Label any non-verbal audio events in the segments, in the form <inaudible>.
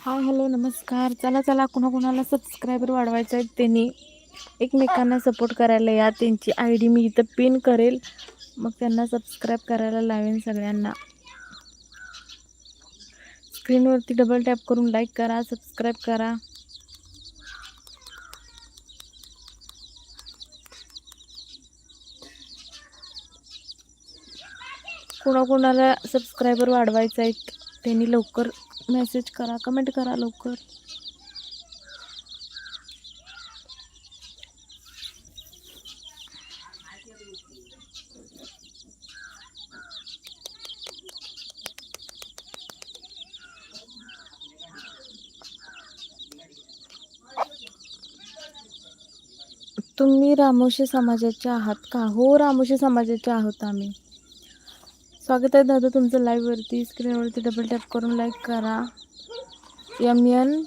हा हॅलो नमस्कार. चला चला कुणाकुणाला सबस्क्रायबर वाढवायचं वाढवायचा आहेत त्यांनी. एकमेकांना सपोर्ट करायला या. त्यांची आय डी मी इथं पिन करेल. मग त्यांना सबस्क्राईब करायला लावेन सगळ्यांना. स्क्रीनवरती डबल टॅप करून लाईक करा सबस्क्राईब करा. कुणाकुणाला सबस्क्रायबर वाढवायचं आहेत? त्यांनी लवकर मेसेज करा कमेंट करा लवकर. तुम्ही रामोशी समाजाचे आहात का? हो रामोशी समाजाचे आहोत आम्ही. स्वागत आहे दादा तुमचं लाईव्हवरती स्क्रीनवरती डबल टॅप करून लाईक करा. एम एन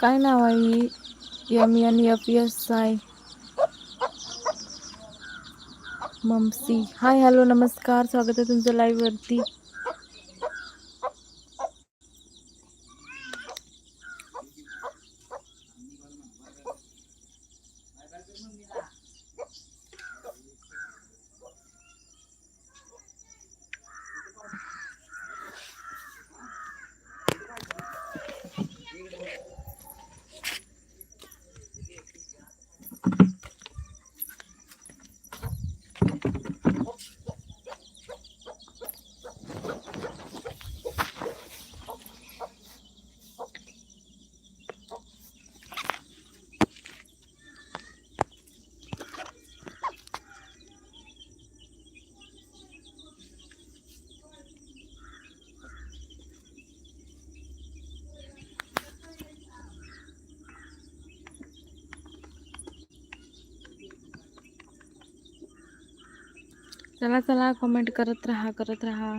काय नाव आहे M N F S I ममसी hi hello नमस्कार. स्वागत आहे तुमचं लाईव्हवरती चला चला कमेंट करत राहा करत राहा.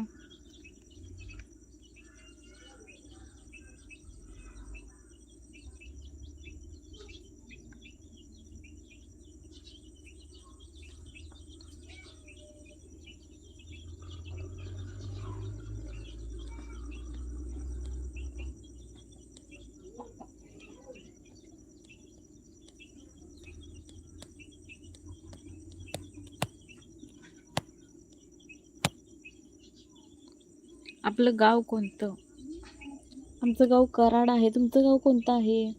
आपलं गाव कोणतं? आमचं गाव कराड आहे. तुमचं गाव कोणतं आहे?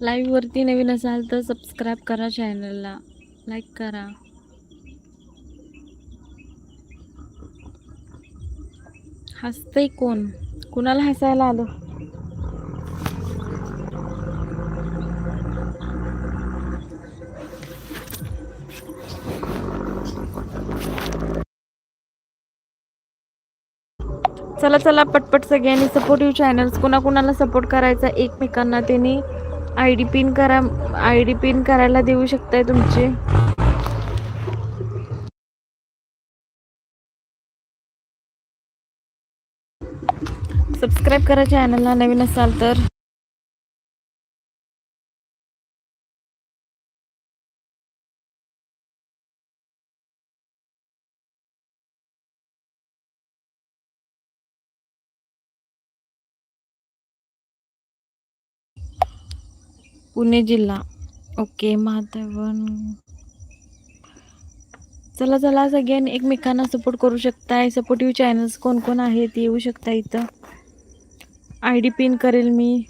लाईव्हवरती नवीन असाल तर सबस्क्राईब करा चॅनलला लाईक करा. हसतंय कोण? कुणाला हसायला आलं? चला चला पटपट सगळ्यांनी सपोर्टिव्ह चॅनल्स कुणाकुणाला सपोर्ट करायचा एकमेकांना त्यांनी आय डी पिन करा आय डी पिन करायला देऊ शकताय तुमचे. सबस्क्राईब करा चॅनलला नवीन असाल तर. पुणे जिल्हा. ओके महादेवन. चला चला सगळ्यांनी एकमेकांना सपोर्ट करू शकताय. सपोर्टिव्ह चॅनल्स कोण कोण आहेत येऊ शकता इथं. आय डी पिन करेल मी.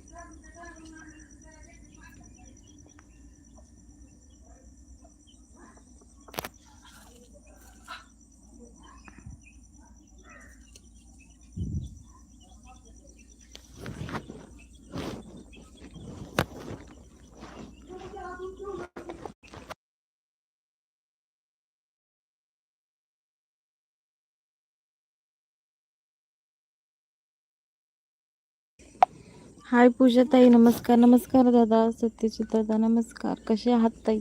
हाय पूजा ताई नमस्कार नमस्कार दादा सत्यजित दादा नमस्कार. कसे आहात ताई?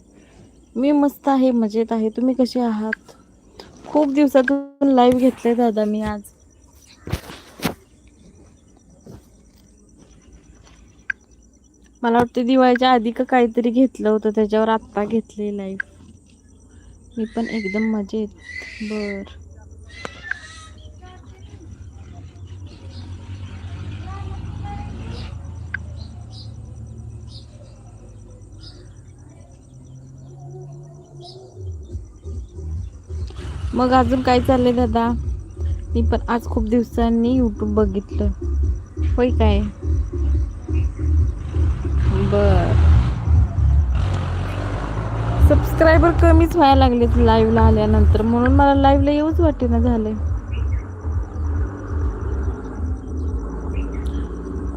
मी मस्त आहे मजेत आहे. तुम्ही कसे आहात? खूप दिवसातून लाईव्ह घेतले दादा मी आज. मला वाटतं दिवाळीच्या आधी का काहीतरी घेतलं होतं त्याच्यावर आत्ता घेतले लाईव्ह मी पण एकदम मजेत. बरं. मग अजून काय चाललंय दादा? मी पण आज खूप दिवसांनी यूट्यूब बघितलं. होय काय? बर. सबस्क्रायबर कमीच व्हायला लागलेत लाईव्हला आल्यानंतर. म्हणून मला लाईव्हला येऊच वाटेना झालंय.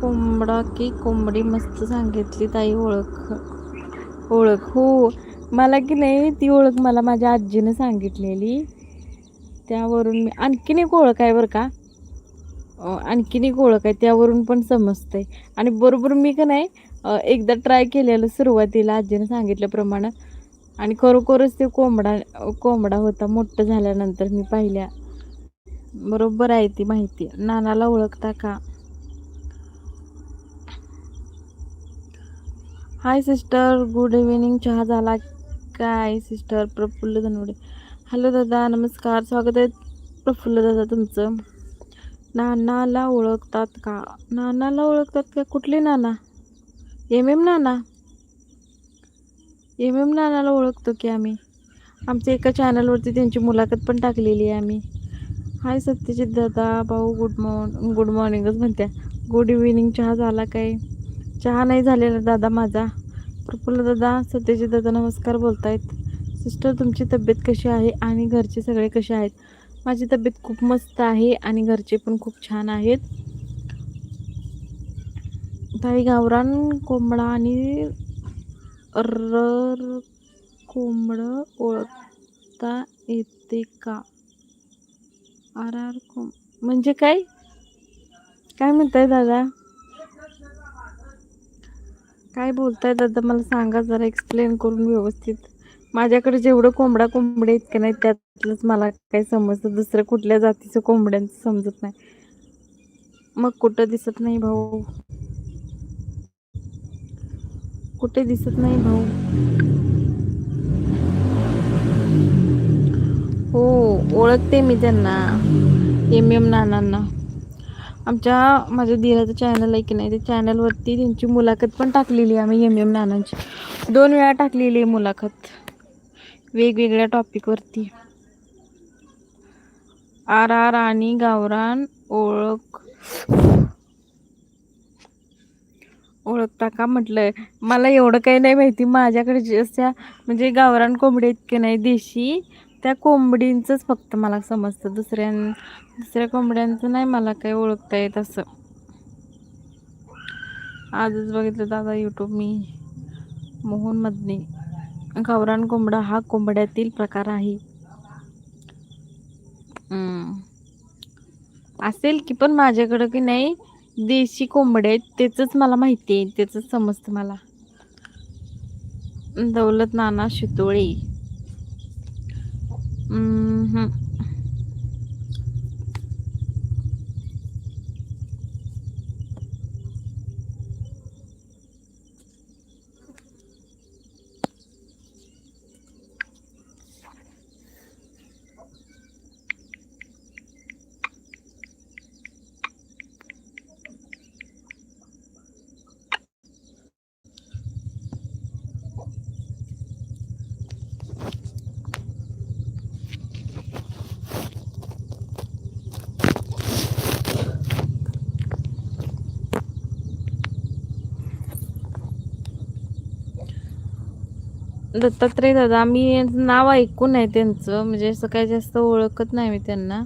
कोंबडा की कोंबडी मस्त सांगितली ताई ओळख. ओळख हो. मला की नाही ती ओळख मला माझ्या आजीनं सांगितलेली. त्यावरून मी आणखीन एक ओळख आहे बरं का. आणखीन एक ओळख आहे त्यावरून पण समजतंय. आणि बरोबर मी का नाही एकदा ट्राय केलेलं सुरुवातीला आजीनं सांगितल्याप्रमाणे. आणि खरोखरच ते कोंबडा कोंबडा होता मोठं झाल्यानंतर मी पाहिल्या. बरोबर आहे ती माहिती. नानाला ओळखता का? हाय सिस्टर गुड इव्हिनिंग चहा झाला काय सिस्टर प्रफुल्ल धनवडे. हॅलो दादा नमस्कार. स्वागत आहे प्रफुल्ल दादा तुमचं. नानाला ओळखतात का? नानाला ओळखतात का? कुठले Nana? M M Nana? M M नानाला ओळखतो की आम्ही. आमच्या एका चॅनलवरती त्यांची मुलाखत पण टाकलेली आहे आम्ही. हाय सत्यजित दादा भाऊ गुड मॉर्न गुड मॉर्निंगच म्हणत्या. गुड इव्हिनिंग चहा झाला काय? चहा नाही झालेला दादा माझा. प्रफुल्ल दादा सत्यजित दादा नमस्कार बोलतायत. सिस्टर तुमची तब्येत कशी आहे आणि घरचे सगळे कसे आहेत? माझी तब्येत खूप मस्त आहे आणि घरचे पण खूप छान आहेत. ताई गावरान कोंबडा आणि रर कोंबडं ओळखता येते का? आर आर कोंब म्हणजे काय? काय म्हणताय दादा? काय बोलताय दादा? मला सांगा जरा एक्सप्लेन करून व्यवस्थित. माझ्याकडे जेवढं कोंबडा कोंबडे आहेत नाही त्यातलंच मला काही समजतं. दुसऱ्या कुठल्या जातीचं कोंबड्यांचं समजत नाही. मग कुठं दिसत नाही भाऊ? कुठे दिसत नाही भाऊ? हो ओळखते मी त्यांना. एम एम नानांना. आमच्या माझ्या दिराचं चॅनल आहे की नाही त्या चॅनलवरती त्यांची मुलाखत पण टाकलेली आहे आम्ही एम एम नानांची. दोन वेळा टाकलेली आहे मुलाखत. वेगवेगळ्या टॉपिकवरती आर आर आणि गावरान ओळख. ओळखता का म्हटलंय? मला एवढं काही नाही माहिती. माझ्याकडे जशा म्हणजे गावरान कोंबडी इतके नाही देशी. त्या कोंबडींचंच फक्त मला समजतं. दुसऱ्या दुसऱ्या कोंबड्यांचं नाही मला काही ओळखता येत असं. आजच बघितलं दादा यूट्यूब मी. मोहन मदने गावरान कोंबडा हा कोंबड्यातील प्रकार आहे. असेल की पण माझ्याकडं की नाही देशी कोंबडे आहेत त्याचंच मला माहिती आहे त्याचंच समजतं मला. दौलत नाना शितोळे. दत्तात्रय दादा मी नाव ऐकून आहे त्यांचं. म्हणजे असं काही जास्त ओळखत नाही मी त्यांना.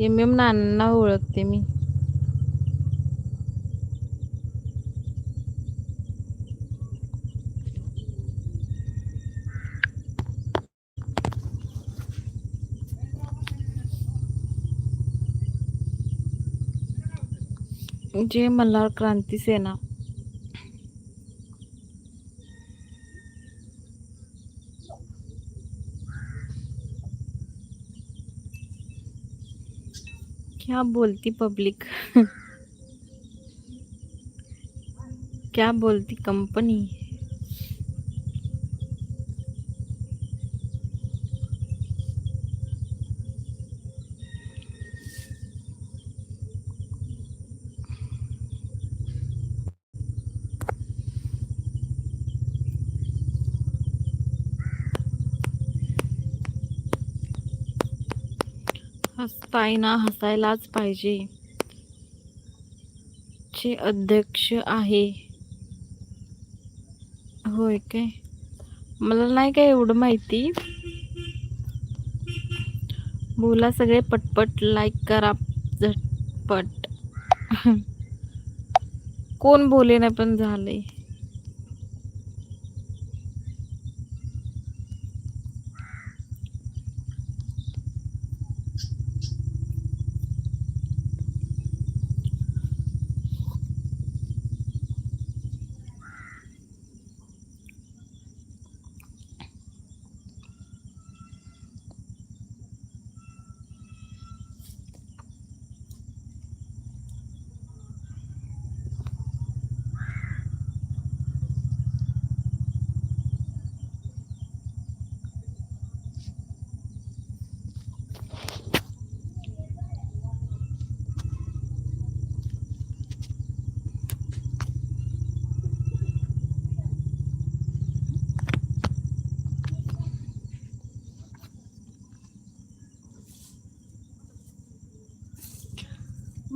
एम एम नानांना ओळखते मी. जे मल्हार क्रांती सेना. क्या बोलती पब्लिक? <laughs> क्या बोलती कंपनी? हसताय ना हसायलाच पाहिजे. चे अध्यक्ष आहे. होय काय मला नाही काय एवढं माहिती? बोला सगळे पटपट लाईक करा झटपट. <laughs> कोण बोले नाही पण झालंय.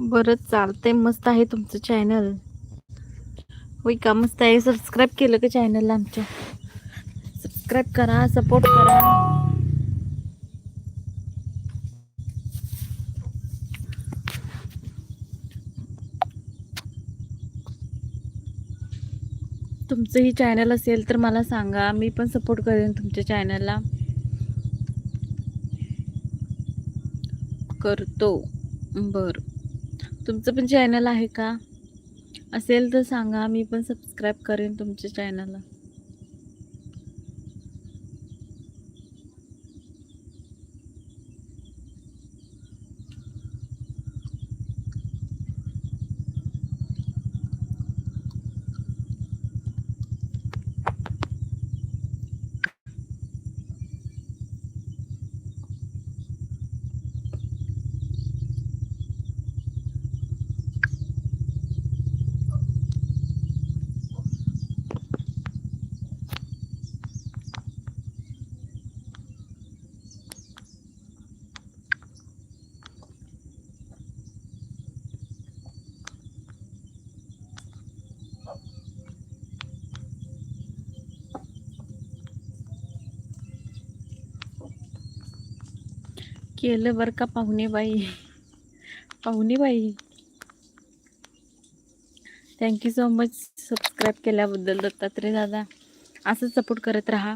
बरं चालतंय. मस्त आहे तुमचं चॅनल होय का मस्त आहे. सबस्क्राईब केलं का चॅनलला आमच्या? सबस्क्राईब करा सपोर्ट करा. तुमचंही चॅनल असेल तर मला सांगा. मी पण सपोर्ट करेन तुमच्या चॅनलला करतो. बर. तुमचं पण चॅनल आहे का? असेल तर सांगा मी पण सबस्क्राईब करेन तुमच्या चॅनलला केलं बरं का पाहुणे बाई पाहुणे बाई थँक्यू सो मच सबस्क्राईब केल्याबद्दल दत्तात्रय दादा. असं सपोर्ट करत राहा.